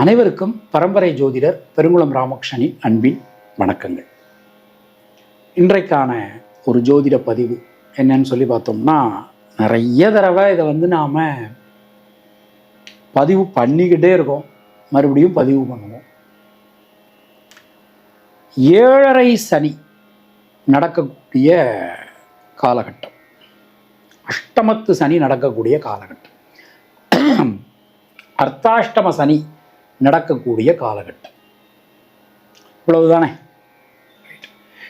அனைவருக்கும் பரம்பரை ஜோதிடர் பெருங்குளம் ராமகிருஷ்ணனின் அன்பின் வணக்கங்கள். இன்றைக்கான ஒரு ஜோதிட பதிவு என்னன்னு சொல்லி பார்த்தோம்னா நிறைய தடவை இதை வந்து நாம் பதிவு பண்ணிக்கிட்டே இருக்கோம். மறுபடியும் பதிவு பண்ணுவோம். ஏழரை சனி நடக்கக்கூடிய காலகட்டம். அஷ்டமத்து சனி நடக்கக்கூடிய காலகட்டம். அர்த்தாஷ்டம சனி நடக்கக்கூடிய காலகட்டம். இவ்வளவுதானே?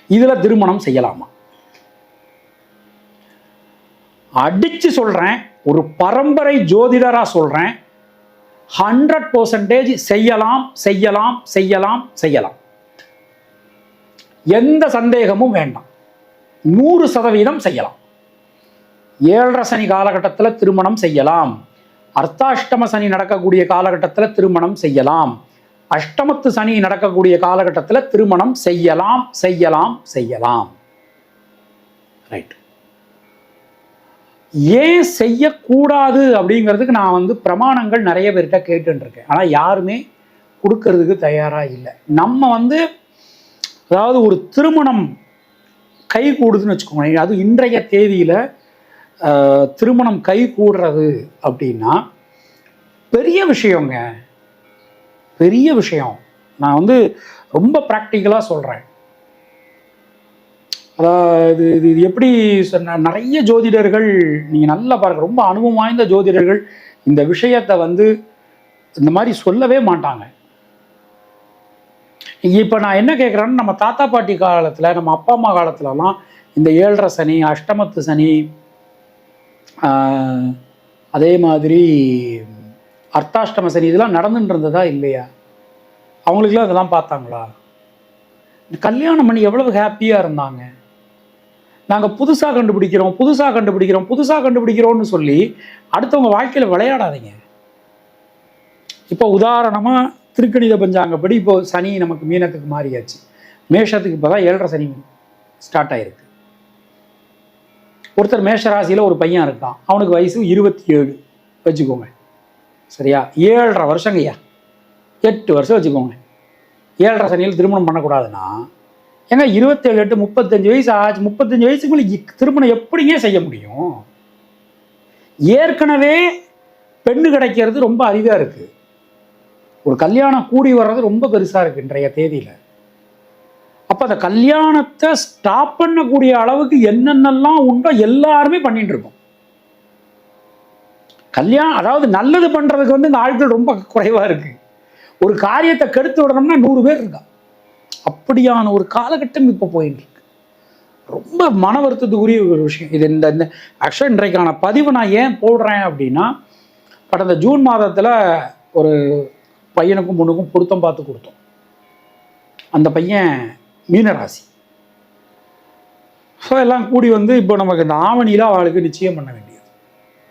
இதில் திருமணம் செய்யலாமா? அடிச்சு சொல்கிறேன் ஒரு பரம்பரை ஜோதிடராக சொல்கிறேன் ஹண்ட்ரட் பர்சன்டேஜ் செய்யலாம் செய்யலாம் செய்யலாம் செய்யலாம். எந்த சந்தேகமும் வேண்டாம். நூறு சதவீதம் செய்யலாம். ஏழரை சனி காலகட்டத்தில் திருமணம் செய்யலாம். அர்த்தாஷ்டம சனி நடக்கக்கூடிய காலகட்டத்தில் திருமணம் செய்யலாம். அஷ்டமத்து சனி நடக்கக்கூடிய காலகட்டத்தில் திருமணம் செய்யலாம் செய்யலாம் செய்யலாம். ரைட் ஏன் செய்யக்கூடாது அப்படிங்கிறதுக்கு நான் வந்து பிரமாணங்கள் நிறைய பேர்கிட்ட கேட்டுருக்கேன் ஆனால் யாருமே கொடுக்கறதுக்கு தயாராக இல்லை. நம்ம வந்து அதாவது ஒரு திருமணம் கை கூடுதுன்னு வச்சுக்கோங்க அது இன்றைய தேதியில் திருமணம் கை கூடுறது அப்படின்னா பெரிய விஷயங்க. பெரிய விஷயம். நான் வந்து ரொம்ப ப்ராக்டிக்கலாக சொல்கிறேன் அதாவது இது இது எப்படி சொன்ன நிறைய ஜோதிடர்கள் நீங்கள் நல்லா பாருங்கள் ரொம்ப அனுபவம் வாய்ந்த ஜோதிடர்கள் இந்த விஷயத்தை வந்து இந்த மாதிரி சொல்லவே மாட்டாங்க. இப்போ நான் என்ன கேட்குறேன்னு நம்ம தாத்தா பாட்டி காலத்தில் நம்ம அப்பா அம்மா காலத்துலலாம் இந்த ஏழரை சனி அஷ்டமத்து சனி அதே மாதிரி அர்த்தாஷ்டம சனி இதெல்லாம் நடந்துட்டு இருந்ததா இல்லையா? அவங்களுக்குலாம் இதெல்லாம் பார்த்தாங்களா? இந்த கல்யாணம் பண்ணி எவ்வளவு ஹாப்பியாக இருந்தாங்க? நாங்கள் புதுசாக கண்டுபிடிக்கிறோம் புதுசாக கண்டுபிடிக்கிறோம் புதுசாக கண்டுபிடிக்கிறோம்னு சொல்லி அடுத்தவங்க வாழ்க்கையில் விளையாடாதீங்க. இப்போ உதாரணமாக திருக்கணித பஞ்சாங்கப்படி இப்போ சனி நமக்கு மீனத்துக்கு மாறியாச்சு. மேஷத்துக்கு இப்போ தான் ஏழரை சனி ஸ்டார்ட் ஆயிருக்கு. ஒருத்தர் மேஷராசியில் ஒரு பையன் இருக்கான். அவனுக்கு வயசு இருபத்தி ஏழு வச்சுக்கோங்க. சரியா? ஏழரை வருஷங்கய்யா எட்டு வருஷம் வச்சுக்கோங்க. ஏழரை சனியில் திருமணம் பண்ணக்கூடாதுன்னா ஏங்க இருபத்தேழு எட்டு முப்பத்தஞ்சு வயசு ஆச்சு. முப்பத்தஞ்சு வயசுக்குள்ளே திருமணம் எப்படிங்க செய்ய முடியும்? ஏற்கனவே பெண்ணு கிடைக்கிறது ரொம்ப அரிதாக இருக்குது ஒரு கல்யாணம் கூடி வர்றது ரொம்ப பெருசாக இருக்குது இன்றைய தேதியில். அப்போ அந்த கல்யாணத்தை ஸ்டாப் பண்ணக்கூடிய அளவுக்கு என்னென்னலாம் உண்டோ எல்லாருமே பண்ணிட்டு இருக்கோம். கல்யாணம் அதாவது நல்லது பண்ணுறதுக்கு வந்து இந்த ஆட்கள் ரொம்ப குறைவாக இருக்குது ஒரு காரியத்தை கெடுத்து விடணும்னா நூறு பேர் இருக்கா? அப்படியான ஒரு காலகட்டம் இப்போ போயிட்டு இருக்கு. ரொம்ப மன வருத்தத்துக்குரிய ஒரு விஷயம். இது இந்த இந்த ஆக்சுவலாக இன்றைக்கான பதிவு நான் ஏன் போடுறேன் அப்படின்னா கடந்த ஜூன் மாதத்தில் ஒரு பையனுக்கும் பொண்ணுக்கும் பொருத்தம் பார்த்து கொடுத்தோம். அந்த பையன் மீனராசி. ஸோ எல்லாம் கூடி வந்து இப்போ நமக்கு இந்த ஆவணியில் அவளுக்கு நிச்சயம் பண்ண வேண்டியது.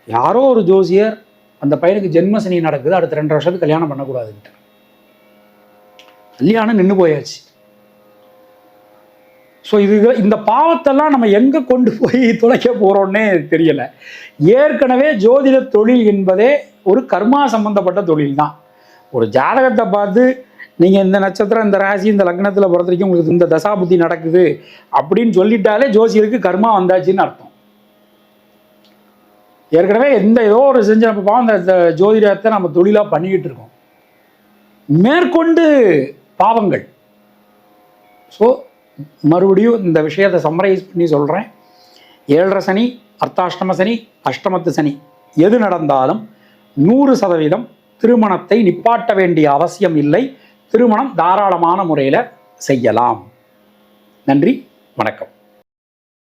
யாரோ ஒரு ஜோசியர் அந்த பையனுக்கு ஜென்மசனி நடக்குது அடுத்த ரெண்டு வருஷத்துக்கு கல்யாணம் பண்ணக்கூடாதுன்ட்டு. கல்யாணம் நின்று போயாச்சு. ஸோ இது இந்த பாவத்தெல்லாம் நம்ம எங்கே கொண்டு போய் துளைக்க போகிறோன்னே தெரியலை. ஏற்கனவே ஜோதிட தொழில் என்பதே ஒரு கர்மா சம்பந்தப்பட்ட தொழில் தான் ஒரு ஜாதகத்தை பார்த்து நீங்கள் இந்த நட்சத்திரம் இந்த ராசி இந்த லக்னத்தில் பொறுத்த வரைக்கும் உங்களுக்கு இந்த தசாபுத்தி நடக்குது அப்படின்னு சொல்லிட்டாலே ஜோசியருக்கு கர்மா வந்தாச்சுன்னு அர்த்தம். ஏற்கனவே எந்த ஏதோ ஒரு செஞ்ச நம்ம பாவம் இந்த- ஜோதிடத்தை நம்ம தொழிலாக பண்ணிக்கிட்டு இருக்கோம். மேற்கொண்டு பாவங்கள். ஸோ மறுபடியும் இந்த விஷயத்தை சம்ரைஸ் பண்ணி சொல்கிறேன் ஏழரை சனி அர்த்தாஷ்டம சனி அஷ்டமத்து சனி. எது நடந்தாலும் நூறு சதவீதம் திருமணத்தை நிப்பாட்ட வேண்டிய அவசியம் இல்லை. திருமணம் தாராளமான முறையில் செய்யலாம். நன்றி வணக்கம்.